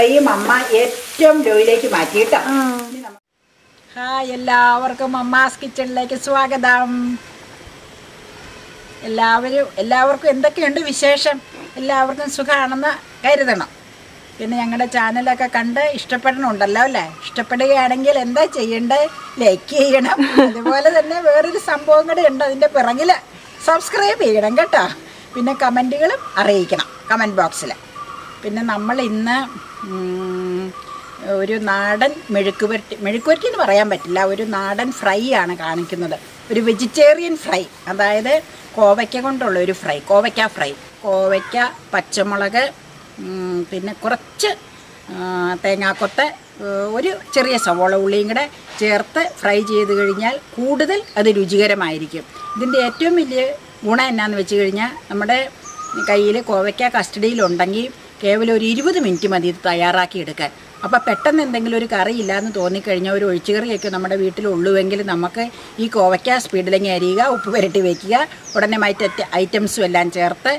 Flame അമ്മ ഏറ്റവും ലോയിലേക്ക് മാറ്റി കേട്ടോ ഇനി നമ്മ- ഹായ് എല്ലാവർക്കും അമ്മാസ് കിച്ചണിലേക്ക് സ്വാഗതം. എല്ലാവരും എല്ലാവർക്കും എന്തൊക്കെയുണ്ട് വിശേഷം? എല്ലാവർക്കും സുഖമാണെന്ന് കരുതണം. പിന്നെ ഞങ്ങളുടെ ചാനലൊക്കെ കണ്ട് ഇഷ്ടപ്പെടണമുണ്ടല്ലോ അല്ലേ? ഇഷ്ടപ്പെടുകയാണെങ്കിൽ എന്താ ചെയ്യേണ്ടത് ലൈക്ക് ചെയ്യണം. അതുപോലെ തന്നെ വേറൊരു സംഭവം കൂടെ ഉണ്ട് അതിന്റെ പിറകിൽ സബ്സ്ക്രൈബ് ചെയ്യണം കേട്ടോ. പിന്നെ കമന്റുകളും അറിയിക്കണം. കമന്റ് ബോക്സിൽ പിന്നെ നമ്മൾ ഇന്ന് ഒരു നാടൻ മെഴുക്കുപുരട്ടി മെഴുക്കുപുരട്ടി എന്ന് പറയാൻ പറ്റില്ല. ഒരു നാടൻ ഫ്രൈ ആണ് കാണിക്കുന്നത്. ഒരു വെജിറ്റേറിയൻ ഫ്രൈ അതായത് കോവയ്ക്ക കൊണ്ടുള്ള ഒരു ഫ്രൈ കോവയ്ക്ക ഫ്രൈ. കോവയ്ക്ക പച്ചമുളക് പിന്നെ കുറച്ച് തേങ്ങാക്കൊത്ത് ഒരു ചെറിയ സവോള ഉള്ളിയും കൂടെ ചേർത്ത് ഫ്രൈ ചെയ്ത് കഴിഞ്ഞാൽ കൂടുതൽ അത് രുചികരമായിരിക്കും. ഇതിന്റെ ഏറ്റവും വലിയ ഗുണം എന്നാന്ന് വെച്ച് കഴിഞ്ഞാൽ നമ്മുടെ കയ്യിൽ കോവയ്ക്ക കസ്റ്റഡിയിലുണ്ടെങ്കിൽ കേവലം ഒരു ഇരുപത് മിനിറ്റ് മതി ഇത് തയ്യാറാക്കിയെടുക്കാൻ. അപ്പോൾ പെട്ടെന്ന് എന്തെങ്കിലും ഒരു കറി ഇല്ലാന്ന് തോന്നിക്കഴിഞ്ഞാൽ ഒരു ഒഴിച്ചുകറിയൊക്കെ നമ്മുടെ വീട്ടിലുള്ളുവെങ്കിൽ നമുക്ക് ഈ കോവയ്ക്ക സ്പീഡിലെങ്കിൽ അരിയുക ഉപ്പ് പുരട്ടി വയ്ക്കുക ഉടനെ മറ്റ് ഐറ്റംസും എല്ലാം ചേർത്ത്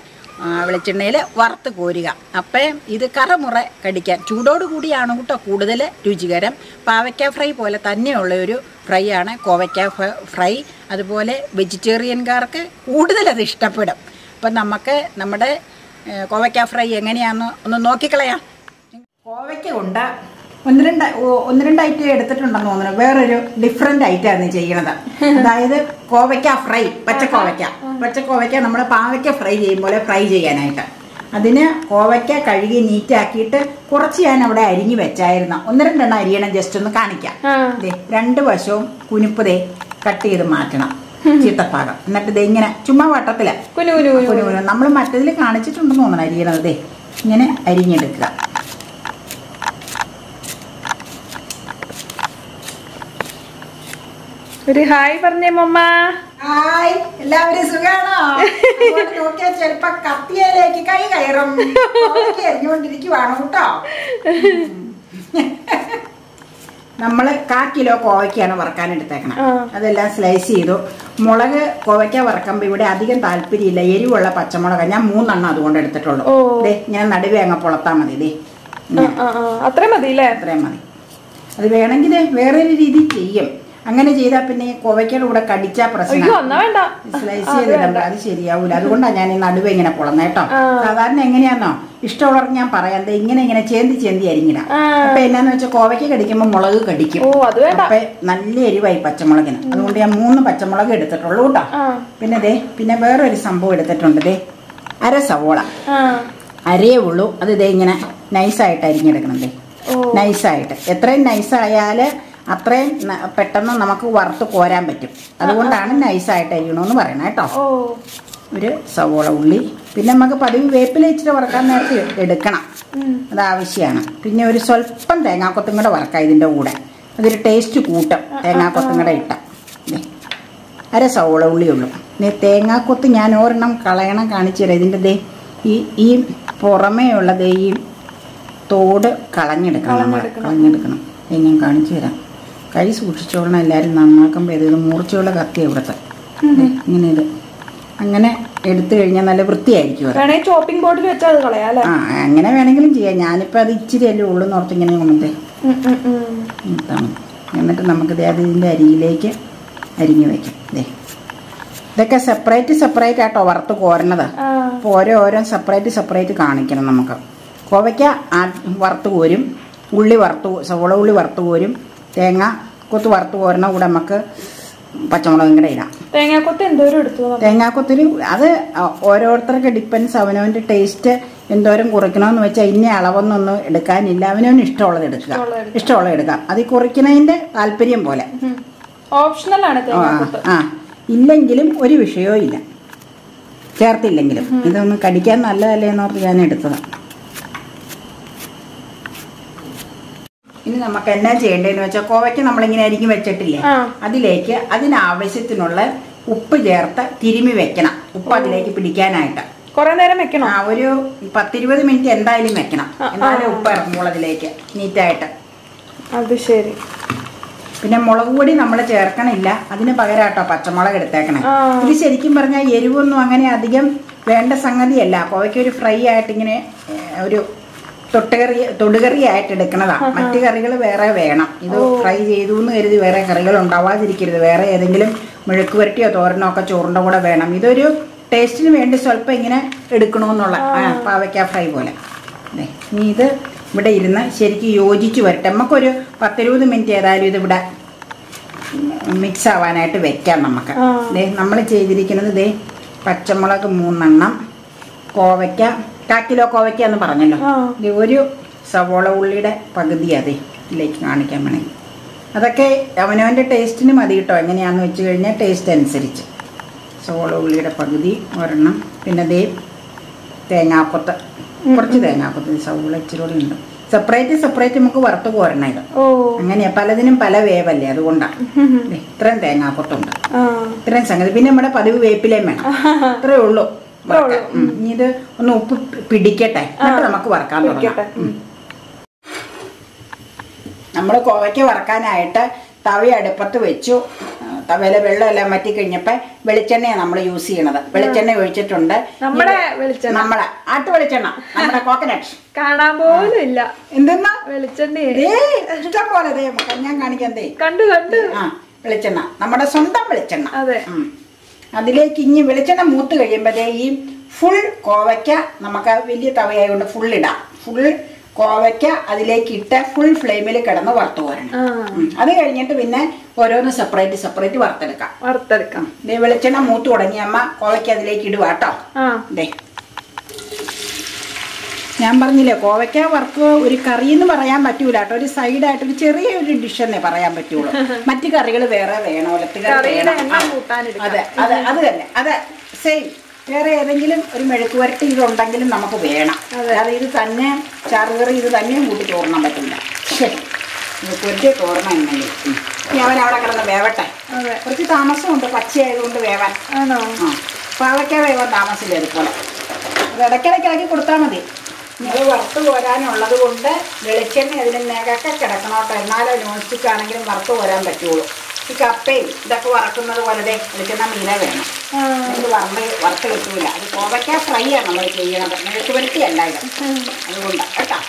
വെളിച്ചെണ്ണയിൽ വറുത്ത് കോരുക. അപ്പം ഇത് കറമുറ കടിക്കാൻ ചൂടോട് കൂടിയാണ് കേട്ടോ കൂടുതൽ രുചികരം. പാവയ്ക്ക ഫ്രൈ പോലെ തന്നെയുള്ള ഒരു ഫ്രൈ ആണ് കോവയ്ക്ക ഫ്രൈ. അതുപോലെ വെജിറ്റേറിയൻകാർക്ക് കൂടുതലത് ഇഷ്ടപ്പെടും. അപ്പം നമുക്ക് നമ്മുടെ കോവയ്ക്ക ഫ്രൈ എങ്ങനെയാണെന്ന് ഒന്ന് നോക്കിക്കളയാം. കോവയ്ക്ക ഉണ്ട് ഒന്ന് രണ്ട് ഒന്ന് രണ്ട് ഐറ്റം എടുത്തിട്ടുണ്ടെന്ന് തോന്നുന്നു. വേറൊരു ഡിഫറെന്റ് ഐറ്റമാണ് ചെയ്യണത്. അതായത് കോവയ്ക്ക ഫ്രൈ പച്ചക്കോവയ്ക്ക പച്ചക്കോവയ്ക്ക നമ്മൾ പാവയ്ക്ക ഫ്രൈ ചെയ്യും പോലെ ഫ്രൈ ചെയ്യാനായിട്ട്. അതിന് കോവയ്ക്ക കഴുകി നീറ്റാക്കിയിട്ട് കുറച്ച് ഞാൻ അവിടെ അരിഞ്ഞു വെച്ചായിരുന്നു. ഒന്ന് രണ്ടെണ്ണം അരിയണം ജസ്റ്റ് ഒന്ന് കാണിക്കാം. രണ്ട് വശവും കുനിപ്പതേ കട്ട് ചെയ്ത് മാറ്റണം. ചീത്തഭാഗം എന്നിട്ട് ദേ ഇങ്ങനെ ചുമ്മാ വട്ടത്തില. നമ്മൾ മറ്റതിൽ കാണിച്ചിട്ടുണ്ടെന്ന് തോന്നണം അരിയണത് ദേ. ഇങ്ങനെ അരിഞ്ഞെടുക്കുക. ഒരു ഹായ് പറഞ്ഞേ മമ്മ. ഹായ്. എല്ലാവരും സുഖാണോ? നോക്കിയാൽ ചെലപ്പോ കത്തിയയിലേക്ക് കൈ കയറും. എറിഞ്ഞുകൊണ്ടിരിക്കുവാണ് കേട്ടോ? നമ്മൾ കാ കിലോ കോവയ്ക്കാണ് വറക്കാൻ എടുത്തേക്കണം. അതെല്ലാം സ്ലൈസ് ചെയ്തു. മുളക് കോവയ്ക്ക വറക്കുമ്പോൾ ഇവിടെ അധികം താല്പര്യമില്ല. എരിവുള്ള പച്ചമുളക്. ഞാൻ മൂന്നെണ്ണം അതുകൊണ്ട് എടുത്തിട്ടുള്ളൂ. ദേ ഞാൻ നടുവേ അങ്ങ് പൊളത്താ മതി. ദേ. അത്രയും മതി അല്ലേ അത്രയും മതി. അത് വേണമെങ്കിൽ വേറൊരു രീതി ചെയ്യും. അങ്ങനെ ചെയ്താൽ പിന്നെ ഈ കോവയ്ക്കയുടെ കൂടെ കടിച്ചാ പ്രശ്നം. സ്ലൈസ് ചെയ്തിട്ടുണ്ട് അത് ശരിയാവൂല. അതുകൊണ്ടാണ് ഞാൻ ഈ നടുവ് ഇങ്ങനെ പൊളന്ന കേട്ടോ. സാധാരണ എങ്ങനെയാന്നോ? ഇഷ്ടമുള്ളവർക്ക് ഞാൻ പറയാം. ഇങ്ങനെ ഇങ്ങനെ ചേന്തി ചേന്തി അരിഞ്ഞിടാം. അപ്പൊ എന്നാന്ന് വെച്ചാൽ കോവയ്ക്ക് കടിക്കുമ്പോൾ മുളക് കടിക്കും. അപ്പൊ നല്ല എരിവായി പച്ചമുളകിന്. അതുകൊണ്ട് ഞാൻ മൂന്ന് പച്ചമുളക് എടുത്തിട്ടുള്ളൂ കേട്ടോ. പിന്നെ ദേ പിന്നെ വേറൊരു സംഭവം എടുത്തിട്ടുണ്ട് ദേ. അര സവോള. അരയേ ഉള്ളൂ. അത് ഇതേ ഇങ്ങനെ നൈസായിട്ട് അരിഞ്ഞെടുക്കണം ദേ. നൈസായിട്ട് എത്രയും നൈസായാൽ അത്രയും പെട്ടെന്ന് നമുക്ക് വറുത്ത് കോരാൻ പറ്റും. അതുകൊണ്ടാണ് നൈസായിട്ട് അരിയണമെന്ന് പറയണം കേട്ടോ. ഓ. ഒരു സവോള ഉള്ളി. പിന്നെ നമുക്ക് പതിവ് വേപ്പില ഇച്ചിരി വറക്കാൻ നേരത്തെ എടുക്കണം. അത് ആവശ്യമാണ്. പിന്നെ ഒരു സ്വല്പം തേങ്ങാക്കൊത്തും കൂടെ വറക്കാം ഇതിന്റെ കൂടെ. അതൊരു ടേസ്റ്റ് കൂട്ടും. തേങ്ങാക്കൊത്തും കൂടെ ഇട്ട. അര സവോള ഉള്ളി ഉള്ളൂ. ഇനി തേങ്ങാക്കൊത്ത് ഞാൻ ഒരെണ്ണം കളയണം കാണിച്ചു തരാം. ഇതിന്റെ ദേ ഈ ഈ പുറമേ ഉള്ള ദേ ഈ തോട് കളഞ്ഞെടുക്കണം കളഞ്ഞെടുക്കണം. ഞാൻ കാണിച്ചു തരാം. കൈ സൂക്ഷിച്ചോളണം എല്ലാവരും നന്നാക്കുമ്പോൾ ഇത് മൂർച്ചയുള്ള കത്തി ഇവിടുത്തെ. ഇങ്ങനെ ഇത്. അങ്ങനെ എടുത്തു കഴിഞ്ഞാൽ നല്ല വൃത്തിയായിരിക്കും ചോപ്പിംഗ് ബോർഡിൽ വെച്ചാൽ കളയാം ആ അങ്ങനെ വേണമെങ്കിലും ചെയ്യാം. ഞാനിപ്പോൾ അത് ഇച്ചിരി അല്ലേ ഉള്ളു നോർത്ത് ഇങ്ങനെ കൊണ്ടേ എന്നിട്ട് നമുക്ക് ദേ അത് ഇതിന്റെ അരിയിലേക്ക് അരിഞ്ഞു വയ്ക്കാം ദേ. ഇതൊക്കെ സെപ്പറേറ്റ് സെപ്പറേറ്റ് ആട്ടോ വറുത്ത് കോരണത്. അപ്പോൾ ഓരോ ഓരോ സെപ്പറേറ്റ് സെപ്പറേറ്റ് കാണിക്കണം നമുക്ക്. കോവയ്ക്ക വറുത്ത് കോരും ഉള്ളി വറുത്ത് സവോള ഉള്ളി വറുത്ത് കോരും തേങ്ങ കൊത്ത് വറുത്ത് പോരണ കൂടെ നമുക്ക് പച്ചമുളകും കൂടെ ഇടാം. തേങ്ങാക്കൊത്ത് എന്തോരം എടുത്തു തേങ്ങാക്കൊത്തിന് തേങ്ങാക്കൊത്തിരി അത് ഓരോരുത്തർക്ക് ഡിപ്പെൻസ് അവനവന്റെ ടേസ്റ്റ് എന്തോരം കുറയ്ക്കണമെന്ന് വെച്ചാൽ ഇന്ന അളവൊന്നൊന്നും എടുക്കാനില്ല. അവനവന് ഇഷ്ടമുള്ളത് എടുക്കുക. ഇഷ്ടമുള്ളത് എടുക്കാം. അത് കുറയ്ക്കുന്നതിന്റെ താല്പര്യം പോലെ. ഓപ്ഷണൽ ആണ് ആ, ഇല്ലെങ്കിലും ഒരു വിഷയവും ഇല്ല. ചേർത്തില്ലെങ്കിലും. ഇതൊന്ന് കടിക്കാൻ നല്ലതല്ലേ എന്നോർത്ത് ഞാൻ എടുത്തതാണ് ഇനി നമുക്ക് എന്നാ ചെയ്യേണ്ടതെന്ന് വെച്ചാൽ കോവയ്ക്ക് നമ്മളിങ്ങനെ ആയിരിക്കും വെച്ചിട്ടില്ലേ? അതിലേക്ക് അതിനാവശ്യത്തിനുള്ള ഉപ്പ് ചേർത്ത് തിരുമി വെക്കണം. ഉപ്പ് അതിലേക്ക് പിടിക്കാനായിട്ട്. കൊറേ നേരം വെക്കണം? ആ ഒരു പത്തിരുപത് മിനിറ്റ് എന്തായാലും വെക്കണം. എന്നാലും ഉപ്പ് ഇറങ്ങുമ്പോൾ അതിലേക്ക് നീറ്റായിട്ട്. അത് ശരി. പിന്നെ മുളക് പൊടി നമ്മൾ ചേർക്കണില്ല. അതിന് പകരാട്ടോ പച്ചമുളക് എടുത്തേക്കണേ. ഇത് ശരിക്കും പറഞ്ഞാൽ എരിവൊന്നും അങ്ങനെ അധികം വേണ്ട സംഗതിയല്ല. കോവയ്ക്ക് ഒരു ഫ്രൈ ആയിട്ട് ഇങ്ങനെ ഒരു തൊട്ടുകറി തൊടുകറി ആയിട്ട് എടുക്കണതാ മറ്റു കറികൾ വേറെ വേണം. ഇത് ഫ്രൈ ചെയ്തു എന്ന് കരുതി വേറെ കറികൾ ഉണ്ടാവാതിരിക്കരുത്. വേറെ ഏതെങ്കിലും മെഴുക്ക് പുരട്ടിയോ തോരനോ ഒക്കെ ചോറിന്റെ കൂടെ വേണം. ഇതൊരു ടേസ്റ്റിന് വേണ്ടി സ്വല്പം ഇങ്ങനെ എടുക്കണമെന്നുള്ള പാവയ്ക്ക ഫ്രൈ പോലെ. ഇനി ഇത് ഇവിടെ ഇരുന്ന് ശരിക്കും യോജിച്ച് വരട്ടെ. നമുക്കൊരു പത്തിരുപത് മിനിറ്റ് ഏതായാലും ഇത് ഇവിടെ മിക്സ് ആവാനായിട്ട് വെക്കാം നമുക്ക്. ദേ നമ്മൾ ചെയ്തിരിക്കുന്നത് ദേ പച്ചമുളക് മൂന്നെണ്ണം കോവയ്ക്ക കാ കിലോ കോവയ്ക്ക എന്ന് പറഞ്ഞല്ലോ. ഒരു സവോള ഉള്ളിയുടെ പകുതി അതെ ഇതിലേക്ക് കാണിക്കാൻ വേണമെങ്കിൽ അതൊക്കെ അവനവന്റെ ടേസ്റ്റിന് മതി കേട്ടോ. എങ്ങനെയാണെന്ന് വെച്ച് കഴിഞ്ഞാൽ ടേസ്റ്റ് അനുസരിച്ച്. സവോള ഉള്ളിയുടെ പകുതി ഒരെണ്ണം. പിന്നെ ദേ തേങ്ങാക്കൊത്ത് കുറച്ച് തേങ്ങാക്കൊത്ത് സവോള ഇച്ചിരി കൂടി ഉണ്ട്. സെപ്പറേറ്റ് സെപ്പറേറ്റ് നമുക്ക് വറുത്ത് പോരണം ഇത്. അങ്ങനെയാ. പലതിനും പല വേവല്ലേ. അതുകൊണ്ടാണ് ഇത്രയും തേങ്ങാക്കൊത്തുണ്ട് ഇത്രയും സംഗതി. പിന്നെ നമ്മുടെ പതിവ് വേപ്പിലേം വേണം. അത്രേ ഉള്ളൂ. ഇത് ഒന്ന് ഉപ്പ് പിടിക്കട്ടെ. എന്നിട്ട് നമുക്ക് വറക്കാൻ തുടങ്ങാം. നമ്മൾ കോവയ്ക്ക് വറക്കാനായിട്ട് തവി അടുപ്പത്ത് വെച്ചു. തവയിലെ വെള്ളമെല്ലാം മാറ്റി കഴിഞ്ഞപ്പോൾ വെളിച്ചെണ്ണയാണ് നമ്മൾ യൂസ് ചെയ്യണത്. വെളിച്ചെണ്ണ ഒഴിച്ചിട്ടുണ്ട്. നമ്മുടെ വെളിച്ചെണ്ണ. നമ്മളെ ആട്ടു വെളിച്ചെണ്ണ. നമ്മുടെ കോക്കനട്ട് കാണാൻ പോലും ഇല്ല എന്തെന്നാ? വെളിച്ചെണ്ണ ഇഷ്ടം പോലെ ഞാൻ കാണിക്കാൻ കണ്ടു കണ്ടു. ആ വെളിച്ചെണ്ണ. നമ്മുടെ സ്വന്തം വെളിച്ചെണ്ണ. അതെ. അതിലേക്ക് ഇനി വെളിച്ചെണ്ണ മൂത്ത് കഴിയുമ്പോഴേ ഈ ഫുൾ കോവയ്ക്ക നമുക്ക് വലിയ തവയായതുകൊണ്ട് ഫുൾ ഇടാം. ഫുൾ കോവയ്ക്ക അതിലേക്ക് ഇട്ട് ഫുൾ ഫ്ലെയിമിൽ കിടന്ന് വറുത്തു വരണം അത് കഴിഞ്ഞിട്ട് പിന്നെ ഓരോന്ന് സെപ്പറേറ്റ് സെപ്പറേറ്റ് വറുത്തെടുക്കാം. വറുത്തെടുക്കാം. വെളിച്ചെണ്ണ മൂത്ത് തുടങ്ങിയമ്മ കോവയ്ക്ക അതിലേക്ക് ഇടുവാട്ടോ കേട്ടോ ദേ. ഞാൻ പറഞ്ഞില്ലേ കോവയ്ക്ക വർക്ക് ഒരു കറി എന്ന് പറയാൻ പറ്റൂല കേട്ടോ. ഒരു സൈഡായിട്ട് ഒരു ചെറിയ ഒരു ഡിഷ് എന്നേ പറയാൻ പറ്റുള്ളൂ. മറ്റു കറികൾ വേറെ വേണം ഒലത്തുകറി അതെ അതെ അത് തന്നെ. അതെ സെയിം വേറെ ഏതെങ്കിലും ഒരു മെഴുക്ക് വരട്ടി ഇതുണ്ടെങ്കിലും നമുക്ക് വേണം. അതായത് അത് ഇത് തന്നെ ചാറുകറി ഇത് തന്നെയും കൂട്ടി ചോറിനാൻ പറ്റില്ല ശരി. മെഴുക്ക് വരട്ടി ഇനി അവൻ അവിടെ കിടന്ന് വേവട്ടെ. അതെ. കുറച്ച് താമസമുണ്ട് പച്ചയായതുകൊണ്ട് വേവാൻ. പാവയ്ക്ക വേവാൻ താമസമില്ല ഇതുപോലെ. അത് ഇടയ്ക്കിടയ്ക്ക് ഇളക്കി കൊടുത്താൽ മതി. നിങ്ങൾ വറുത്ത് പോരാനുള്ളത് കൊണ്ട് വെളിച്ചെണ്ണ അതിന് കിടക്കണം കേട്ടോ. എന്നാലോ നോൺ സ്റ്റിക്ക് ആണെങ്കിലും വറുത്ത് പോരാൻ പറ്റുള്ളൂ. ഈ കപ്പയും ഇതൊക്കെ വറക്കുന്നത് പോലെ വെളിച്ചെണ്ണ മീനെ വേണം. ഇത് വറുത്ത് വറുത്ത് കിട്ടൂല. അത് കോവയ്ക്ക ഫ്രൈ ആണ് നമ്മൾ ചെയ്യണത് മെഴുക്ക് പുരട്ടിയല്ല ഇത്. അതുകൊണ്ടാണ് കേട്ടോ.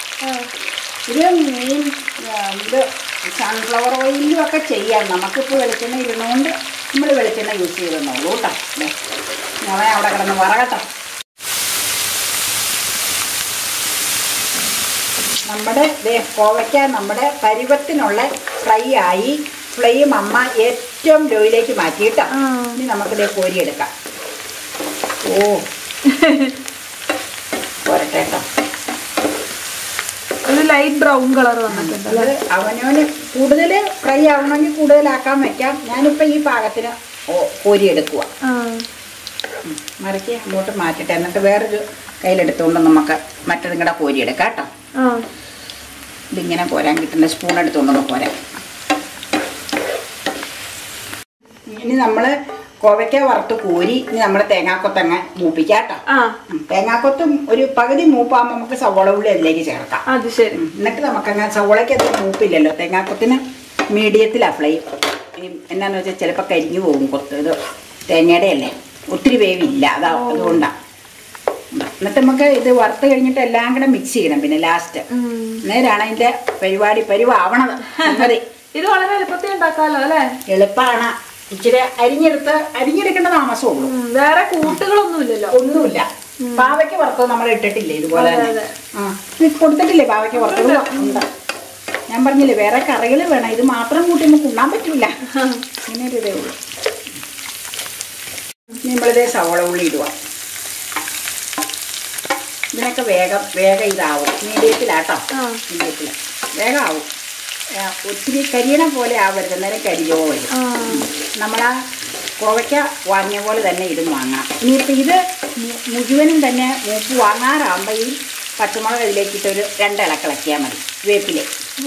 ഇത് മീൻ ഇത് സൺഫ്ലവർ ഓയിലും ഒക്കെ ചെയ്യാം. നമുക്കിപ്പോൾ വെളിച്ചെണ്ണ ഇരുന്നുകൊണ്ട് നമ്മൾ വെളിച്ചെണ്ണ യൂസ് ചെയ്തെന്നുള്ളൂ കേട്ടോ. ഞാൻ അവിടെ കിടന്ന് വറകട്ടോ നമ്മുടെ ദേ കോവയ്ക്ക നമ്മുടെ പരുവത്തിനുള്ള ഫ്രൈ ആയി ഫ്ലെയിം അമ്മ ഏറ്റവും ലോയിലേക്ക് മാറ്റിയിട്ടോ. ഇനി നമുക്കിതേ കോരിയെടുക്കാം. ഓ. പോരട്ടെ കേട്ടോ. ഒരു ലൈറ്റ് ബ്രൗൺ കളർ വന്നിട്ടുണ്ട് അത് അവനവന് കൂടുതൽ ഫ്രൈ ആവണമെങ്കിൽ കൂടുതലാക്കാൻ വെക്കാം. ഞാനിപ്പോൾ ഈ പാകത്തിന് ഓ- കോരിയെടുക്കുക മറിച്ച് അങ്ങോട്ട് മാറ്റിട്ട് എന്നിട്ട് വേറൊരു കയ്യിലെടുത്തുകൊണ്ട് നമുക്ക് മറ്റേതും കൂടെ കോരിയെടുക്കാം കേട്ടോ. ഇതിങ്ങനെ പോരാൻ കിട്ടുന്ന സ്പൂൺ എടുത്തുകൊണ്ടൊന്ന് കോരാം ഇനി നമ്മൾ കോവയ്ക്ക വറുത്ത് കോരി ഇനി നമ്മൾ തേങ്ങാക്കൊത്ത് അങ്ങ് മൂപ്പിക്കാട്ടോ തേങ്ങാക്കൊത്തും ഒരു പകുതി മൂപ്പാകുമ്പോൾ നമുക്ക് സവോള ഉള്ളി അതിലേക്ക് ചേർക്കാം. അത് ശരി. എന്നിട്ട് നമുക്കങ്ങനെ സവോളയ്ക്ക് അത് മൂപ്പില്ലല്ലോ. തേങ്ങാക്കൊത്തിന് മീഡിയത്തിൽ അപ്ലൈ ഈ എന്നാന്ന് വെച്ചാൽ ചിലപ്പോൾ കരിഞ്ഞു പോകും കൊത്ത്. ഇത് തേങ്ങയുടെ അല്ലേ? ഒത്തിരി വേവില്ല. അതാ അതുകൊണ്ടാണ് എന്നിട്ട് നമുക്ക് ഇത് വറുത്ത് കഴിഞ്ഞിട്ട് എല്ലാം കൂടെ മിക്സ് ചെയ്യണം. പിന്നെ ലാസ്റ്റ്. നേരാണ് അതിന്റെ പരിപാടി പരിവാവണത്. മതി. ഇത് വളരെ എളുപ്പത്തിൽ ഉണ്ടാക്കാമല്ലോ അല്ലേ? എളുപ്പമാണ് ഇച്ചിരി അരിഞ്ഞെടുത്ത് അരിഞ്ഞെടുക്കേണ്ട താമസമുള്ളൂ. വേറെ കൂട്ടുകളൊന്നുമില്ലല്ലോ. ഒന്നുമില്ല. പാവയ്ക്ക് വറുത്തത് നമ്മൾ ഇട്ടിട്ടില്ലേ ഇതുപോലെ തന്നെ? കൊടുത്തിട്ടില്ലേ പാവയ്ക്ക് വറുത്തത്? ഉണ്ട്. ഞാൻ പറഞ്ഞില്ലേ വേറെ കറികൾ വേണം. ഇത് മാത്രം കൂട്ടി നമുക്ക് ഉണ്ണാൻ പറ്റില്ല അങ്ങനെ ഒരു ഇതേ ഉള്ളൂ നമ്മളിതേ സവോള ഉള്ളി ഇടുക. ഇതിനൊക്കെ വേഗം വേഗം ഇതാവും. മീഡിയത്തിലാട്ടോ. മീഡിയത്തിൽ വേഗം ആവും ഒത്തിരി കരിയണം പോലെ ആവരുത്. അന്നേരം കരിയോ വരും. നമ്മളാ കോവയ്ക്ക വാങ്ങിയ പോലെ തന്നെ ഇരുന്ന് വാങ്ങാം. ഇനിയിപ്പോൾ ഇത് മുഴുവനും തന്നെ മൂപ്പ് വാങ്ങാറാകുമ്പോൾ ഈ പച്ചമുളക് ഇതിലേക്കിട്ട് ഒരു രണ്ട് ഇളക്കിളക്കിയാൽ മതി. വേപ്പിൽ.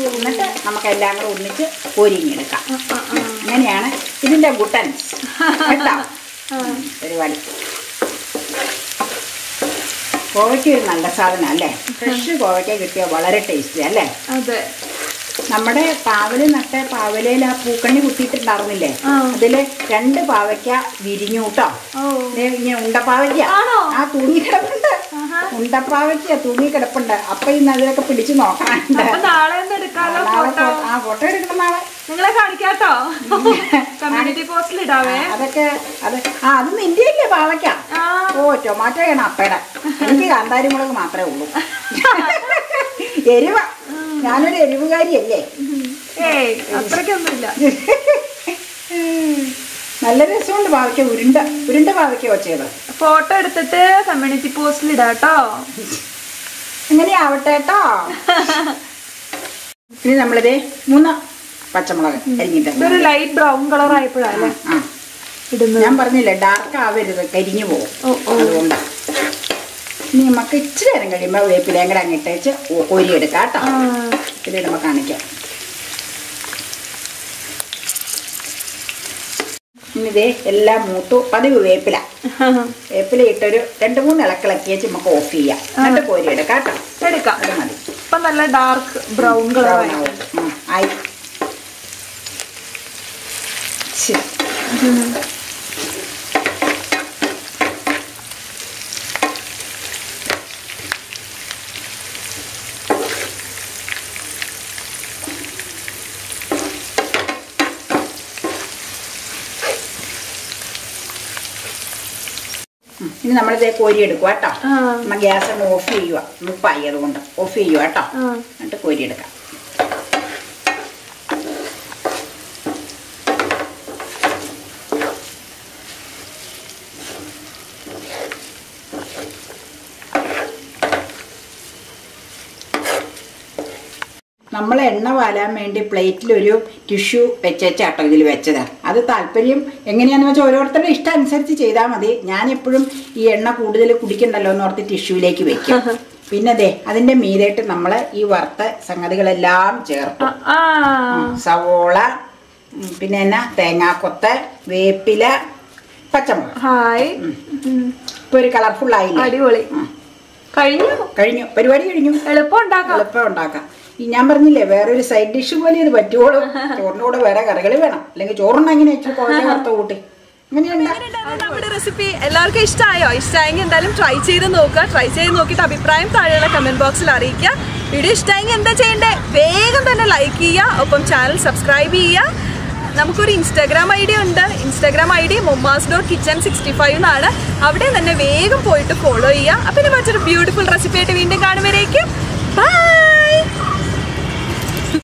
എന്നിട്ട് നമുക്കെല്ലാം കൂടെ ഒന്നിച്ച് ആ. അങ്ങനെയാണ് ഇതിന്റെ ഗുട്ടൻസ്. കേട്ടോ? ഒരു പരിപാടി. കോവയ്ക്ക ഒരു നല്ല സാധനം അല്ലേ? ഫ്രഷ് കോവയ്ക്ക കിട്ടിയാൽ വളരെ ടേസ്റ്റി അല്ലേ? അതെ. നമ്മുടെ പാവൽ നട്ട പാവലയിൽ ആ പൂക്കണ്ണി കുത്തിയിട്ടുണ്ടായിരുന്നില്ലേ. അതിൽ രണ്ട് പാവയ്ക്ക വിരിഞ്ഞു കേട്ടോ. ഉണ്ടപ്പാവയ്ക്ക. ആ തുണി കിടപ്പുണ്ട് ഉണ്ടപ്പാവയ്ക്ക തുണി തൂങ്ങി കിടപ്പുണ്ട് അപ്പൊ ഇന്ന് അതിലൊക്കെ പിടിച്ചു നോക്കാനുണ്ട്. ആ ഫോട്ടോ എടുക്കണം നാളെ. നിങ്ങളെ കാണിക്കാട്ടോ. കമ്മ്യൂണിറ്റി പോസ്റ്റിൽ ഇടാവേ. അതൊക്കെ അത് ആ അത് നിന്റെ അല്ലേ പാവയ്ക്ക ഓ ടൊമാറ്റോയാണ് അപ്പയുടെ എനിക്ക് കാന്താരി മുളക് മാത്രമേ ഉള്ളൂ. എരിവ. ഞാനൊരു എരിവുകാരിയല്ലേ. ഏയ് അത്രയ്ക്കൊന്നുമില്ല. നല്ല രസമുണ്ട് പാവയ്ക്ക ഉരുണ്ട ഉരുണ്ട പാവയ്ക്ക വെച്ചത് ഫോട്ടോ എടുത്തിട്ട് കമ്മ്യൂണിറ്റി പോസ്റ്റിൽ ഇടാട്ടോ. എങ്ങനെയാവട്ടെ കേട്ടോ ഇനി നമ്മളിതേ മൂന്ന് പച്ചമുളക് അരിഞ്ഞിട്ട് ലൈറ്റ് ബ്രൗൺ കളർ ആയപ്പോഴാണ് ഞാൻ പറഞ്ഞില്ലേ ഡാർക്ക് ആവരുത് കരിഞ്ഞു പോകും അതുകൊണ്ട് ഇനി നമുക്ക് ഇച്ചിരി നേരം കഴിയുമ്പോൾ വേപ്പിലയും കൂടെ അങ്ങിട്ടേച്ച് കോരിയെടുക്കാം കേട്ടോ. ആ. നമുക്ക് കാണിക്കാം. ഇനി ഇതേ എല്ലാം മൂത്തു. പതിവ് വേപ്പില. വേപ്പില ഇട്ടൊരു രണ്ട് മൂന്ന് ഇളക്കിളക്കി വെച്ച് നമുക്ക് ഓഫ് ചെയ്യാം. എന്നിട്ട് കോരി എടുക്കാം കേട്ടോ. എടുക്കാം. അത് മതി. ഇപ്പൊ നല്ല ഡാർക്ക് ബ്രൗൺ കളർ ആയി. ഉം, ആയി ഇനി നമ്മളിതേ കോരി എടുക്കുക കേട്ടോ നമ്മൾ നമ്മ ഗ്യാസ് അങ്ങ് ഓഫ് ചെയ്യുക മുപ്പായി അതുകൊണ്ട് ഓഫ് ചെയ്യുക കേട്ടോ എന്നിട്ട് കോരി നമ്മൾ എണ്ണ വാലാൻ വേണ്ടി പ്ലേറ്റിലൊരു ടിഷ്യൂ വെച്ചേച്ചാട്ടോ ഇതിൽ വെച്ചത്. അത് താല്പര്യം എങ്ങനെയാണെന്ന് വെച്ചാൽ ഓരോരുത്തരുടെ ഇഷ്ടം അനുസരിച്ച് ചെയ്താൽ മതി. ഞാൻ എപ്പോഴും ഈ എണ്ണ കൂടുതൽ കുടിക്കണ്ടല്ലോ എന്ന് ഓർത്ത് ടിഷ്യൂലേക്ക് വെക്കും. പിന്നെ ദേ അതിന്റെ മീതായിട്ട് നമ്മൾ ഈ വറുത്ത സംഗതികളെല്ലാം ചേർത്തു സവോള പിന്നെ എന്നാ തേങ്ങാക്കൊത്ത് വേപ്പില പച്ചമുളക്. ഹായ്. ഇപ്പൊ ഒരു കളർഫുൾ ആയില്ലേ അടിപൊളി കഴിഞ്ഞു? കഴിഞ്ഞു. പരിപാടി കഴിഞ്ഞു. എളുപ്പം ഉണ്ടാക്കാം. എളുപ്പം ഉണ്ടാക്കാം. ഞാൻ പറഞ്ഞില്ലേ വേറൊരു സൈഡ് ഡിഷ് പോലെ ഇത് പറ്റുള്ളൂ ചോറിനോട് കൂടെ വേറെ കറികൾ വേണം. അല്ലെങ്കിൽ ചോറുണ്ടെങ്ങനെ ഇച്ചിരി കുഴഞ്ഞ വറുത്ത കൂട്ടി. നമ്മുടെ റെസിപ്പി എല്ലാവർക്കും ഇഷ്ടമായോ ഇഷ്ടമായെങ്കിൽ എന്തായാലും ട്രൈ ചെയ്ത് നോക്കുക. ട്രൈ ചെയ്ത് നോക്കിയിട്ട് അഭിപ്രായം താഴെയുള്ള കമന്റ് ബോക്സിൽ അറിയിക്കുക. വീഡിയോ ഇഷ്ടമായെങ്കിൽ എന്താ ചെയ്യേണ്ടേ? വേഗം തന്നെ ലൈക്ക് ചെയ്യുക. ഒപ്പം ചാനൽ സബ്സ്ക്രൈബ് ചെയ്യുക. നമുക്കൊരു ഇൻസ്റ്റാഗ്രാം ഐ ഡി ഉണ്ട്. Instagram I D mommas dot kitchen sixty five എന്നാണ്. അവിടെ തന്നെ വേഗം പോയിട്ട് ഫോളോ ചെയ്യുക. അപ്പം മറ്റൊരു ബ്യൂട്ടിഫുൾ റെസിപ്പി ആയിട്ട്